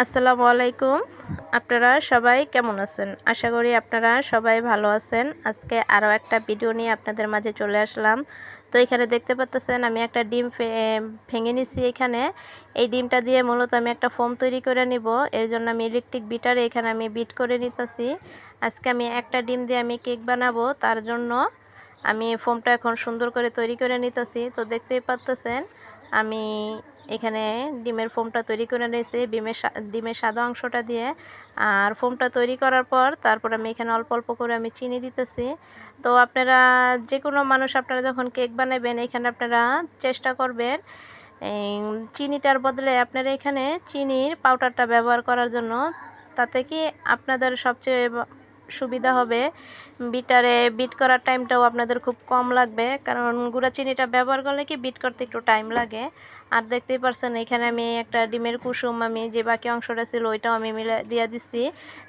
আসসালামু আলাইকুম। আপনারা সবাই কেমন আছেন? আশা করি আপনারা সবাই ভালো আছেন। আজকে আরও একটা ভিডিও নিয়ে আপনাদের মাঝে চলে আসলাম। তো এখানে দেখতে পাচ্ছেন আমি একটা ডিম ভেঙে নিছি এখানে। এই ডিমটা দিয়ে মূলত আমি একটা ফোম তৈরি করে নিব। এর জন্য আমি ইলেকট্রিক বিটারে এখানে আমি বিট করে নিতেছি। আজকে আমি একটা ডিম দিয়ে আমি কেক বানাবো। তার জন্য আমি ফোমটা এখন সুন্দর করে তৈরি করে নিতেছি। তো দেখতেই পাচ্ছেন আমি এখানে ডিমের ফোমটা তৈরি করে নিয়েছি। ডিমের ডিমের সাদা অংশটা দিয়ে। আর ফোমটা তৈরি করার পর তারপর আমি এখানে অল্প অল্প করে আমি চিনি দিতেছি। তো আপনারা যে কোনো মানুষ আপনারা যখন কেক বানাবেন, এখানে আপনারা চেষ্টা করবেন চিনিটার বদলে আপনারা এখানে চিনির পাউডারটা ব্যবহার করার জন্য। তাতে কি আপনাদের সবচেয়ে সুবিধা হবে। বিটারে বিট করার টাইমটাও আপনাদের খুব কম লাগবে। কারণ গুঁড়া চিনিটা ব্যবহার করলে কি বিট করতে একটু টাইম লাগে। আর দেখতেই পারছেন, এখানে আমি একটা ডিমের কুসুম, আমি যে বাকি অংশটা ছিল ওইটাও আমি মিলে দিয়ে দিচ্ছি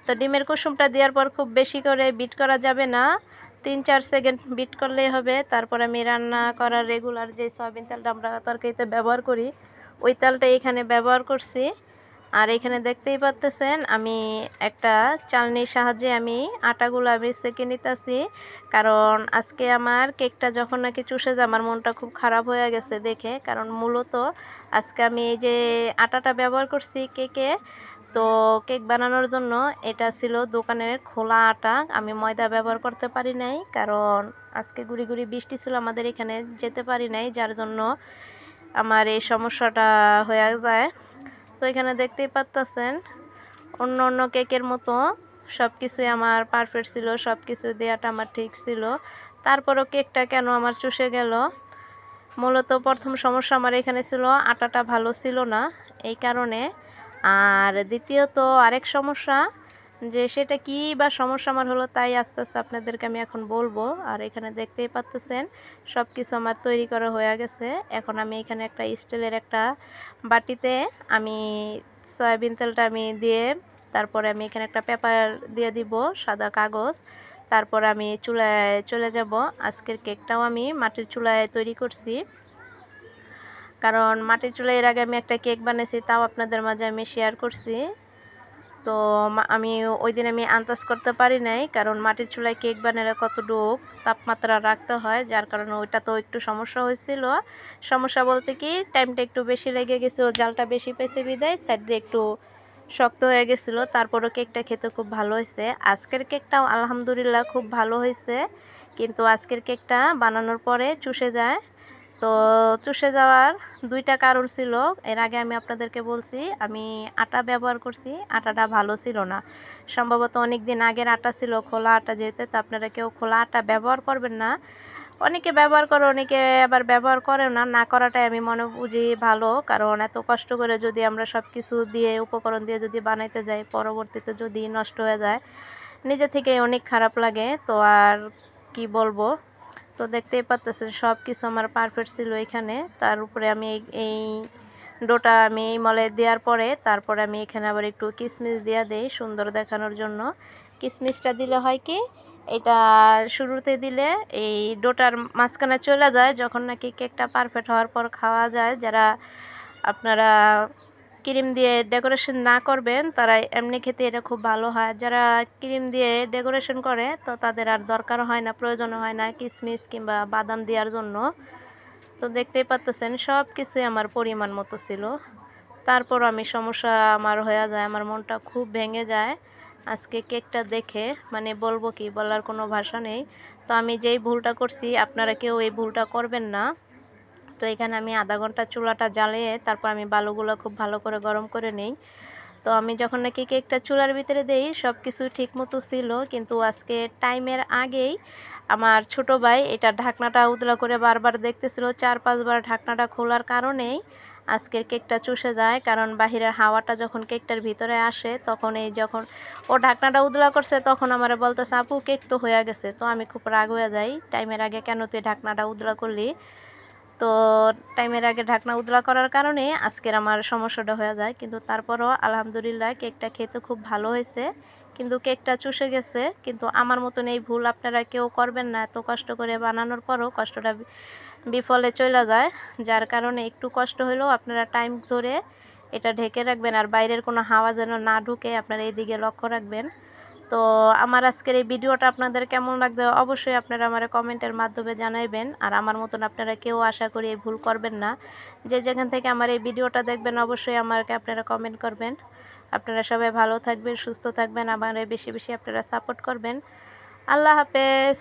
তো ডিমের কুসুমটা দেওয়ার পর খুব বেশি করে বিট করা যাবে না। তিন চার সেকেন্ড বিট করলেই হবে। তারপর আমি রান্না করার রেগুলার যে সয়াবিন তেলটা আমরা তরকারিতে ব্যবহার করি, ওই তেলটা এখানে ব্যবহার করছি। আর এখানে দেখতেই পাচ্তেছেন, আমি একটা চালনির সাহায্যে আমি আটাগুলো আমি সেঁকে নিতেছি। কারণ আজকে আমার কেকটা যখন নাকি চুষে যায়, আমার মনটা খুব খারাপ হয়ে গেছে দেখে। কারণ মূলত আজকে আমি এই যে আটাটা ব্যবহার করছি কেকে, তো কেক বানানোর জন্য এটা ছিল দোকানের খোলা আটা। আমি ময়দা ব্যবহার করতে পারি নাই, কারণ আজকে গুড়ি গুড়ি বৃষ্টি ছিল, আমাদের এখানে যেতে পারি নাই, যার জন্য আমার এই সমস্যাটা হয়ে যায়। তো এখানে দেখতেই পারতেছেন। অন্য অন্য কেকের মতো সব কিছুই আমার পারফেক্ট ছিল সব কিছু দেওয়াটা আমার ঠিক ছিল। তারপরও কেকটা কেন আমার চুষে গেল? মূলত প্রথম সমস্যা আমার এখানে ছিল, আটাটা ভালো ছিল না এই কারণে। আর দ্বিতীয়ত আরেক সমস্যা যে সেটা কি বা সমস্যা আমার হলো তাই আস্তে আস্তে আপনাদেরকে আমি এখন বলব। আর এখানে দেখতেই পাচ্তেছেন সব কিছু আমার তৈরি করা হয়ে গেছে। এখন আমি এখানে একটা স্টিলের একটা বাটিতে আমি সয়াবিন তেলটা আমি দিয়ে, তারপরে আমি এখানে একটা পেপার দিয়ে দিব, সাদা কাগজ। তারপর আমি চুলায় চলে যাব। আজকের কেকটাও আমি মাটির চুলায় তৈরি করছি। কারণ মাটির চুলায় এর আগে আমি একটা কেক বানিয়েছি, তাও আপনাদের মাঝে আমি শেয়ার করছি। তো আমি ওই দিন আমি আন্দাজ করতে পারি নাই, কারণ মাটির চুলায় কেক বানালে কতটুক তাপমাত্রা রাখতে হয়, যার কারণে ওইটা তো একটু সমস্যা হয়েছিল। সমস্যা বলতে কি টাইমটা একটু বেশি লেগে গেছিল, জালটা বেশি পেয়েছে বিদায় সাইড দিয়ে একটু শক্ত হয়ে গেছিল, তারপরও কেকটা খেতে খুব ভালো হয়েছে। আজকের কেকটাও আলহামদুলিল্লাহ খুব ভালো হয়েছে, কিন্তু আজকের কেকটা বানানোর পরে চুষে যায় তো চুষে যাওয়ার দুইটা কারণ ছিল। এর আগে আমি আপনাদেরকে বলছি, আমি আটা ব্যবহার করছি, আটাটা ভালো ছিল না। সম্ভবত অনেক দিন আগের আটা ছিল, খোলা আটা যেহেতু, তো আপনারা কেউ খোলা আটা ব্যবহার করবেন না। অনেকে ব্যবহার করে, অনেকে আবার ব্যবহার করে না। না করাটাই আমি মনে বুঝি ভালো, কারণ এত কষ্ট করে যদি আমরা সব কিছু দিয়ে, উপকরণ দিয়ে যদি বানাইতে যাই, পরবর্তীতে যদি নষ্ট হয়ে যায়, নিজে থেকে অনেক খারাপ লাগে। তো আর কি বলব? তো দেখতেই পাচ্তেছেন সব কিছু আমার পারফেক্ট ছিল এখানে। তার উপরে আমি এই ডোটা আমি এই মলে দেওয়ার পরে, তারপরে আমি এখানে আবার একটু কিশমিশ দেওয়া দেই সুন্দর দেখানোর জন্য। কিশমিশটা দিলে হয় কি, এটা শুরুতে দিলে এই ডোটার মাঝখানে চলে যায়, যখন নাকি কেকটা পারফেক্ট হওয়ার পর খাওয়া যায়। যারা আপনারা ক্রিম দিয়ে ডেকোরেশন না করবেন, তারা এমনি খেতে এটা খুব ভালো হয়। যারা ক্রিম দিয়ে ডেকোরেশন করে, তো তাদের আর দরকার হয় না প্রয়োজন হয় না কিশমিশ কিংবা বাদাম দেওয়ার জন্য। তো দেখতেই পাচ্তেছেন সব কিছুই আমার পরিমাণ মতো ছিল। তারপর আমি সমস্যা আমার হয়ে যায়, আমার মনটা খুব ভেঙে যায়। আজকে কেকটা দেখে মানে বলব কি, বলার কোনো ভাষা নেই। তো আমি যেই ভুলটা করছি, আপনারা কেউ এই ভুলটা করবেন না। তো এখানে আমি আধা ঘণ্টা চুলাটা জ্বালিয়ে তারপর আমি বালুগুলো খুব ভালো করে গরম করে নেই। তো আমি যখন নাকি কেকটা চুলার ভিতরে দেই সব কিছু ঠিক মতো ছিল। কিন্তু আজকে টাইমের আগেই আমার ছোট ভাই এটা ঢাকনাটা উদলা করে বারবার দেখতেছিল, চার পাঁচবার ঢাকনাটা খোলার কারণেই আজকের কেকটা চুষে যায়। কারণ বাহিরের হাওয়াটা যখন কেকটার ভিতরে আসে তখন এই যখন ও ঢাকনাটা উদলা করছে, তখন আমার বলতেছে, আপু, কেক তো হয়ে গেছে। তো আমি খুব রাগ হয়ে যাই, টাইমের আগে কেন তুই ঢাকনাটা উদলা করলি? তো টাইমের আগে ঢাকনা উদলা করার কারণে আজকের আমার সমস্যাটা হয়ে যায়। কিন্তু তারপরও আলহামদুলিল্লাহ কেকটা খেতে খুব ভালো হয়েছে। কিন্তু কেকটা চুষে গেছে। কিন্তু আমার মতন এই ভুল আপনারা কেউ করবেন না। এত কষ্ট করে বানানোর পরও কষ্টটা বিফলে চলে যায়। যার কারণে একটু কষ্ট হলেও আপনারা টাইম ধরে এটা ঢেকে রাখবেন। আর বাইরের কোনো হাওয়া যেন না ঢুকে আপনারা এইদিকে লক্ষ্য রাখবেন। তো আমার আজকের এই ভিডিওটা আপনাদের কেমন লাগবে অবশ্যই আপনারা আমার কমেন্টের মাধ্যমে জানাইবেন। আর আমার মতন আপনারা কেউ আশা করি এই ভুল করবেন না। যে যেখান থেকে আমার এই ভিডিওটা দেখবেন অবশ্যই আমাকে আপনারা কমেন্ট করবেন। আপনারা সবাই ভালো থাকবেন, সুস্থ থাকবেন, আমার বেশি বেশি আপনারা সাপোর্ট করবেন। আল্লাহ হাফেজ।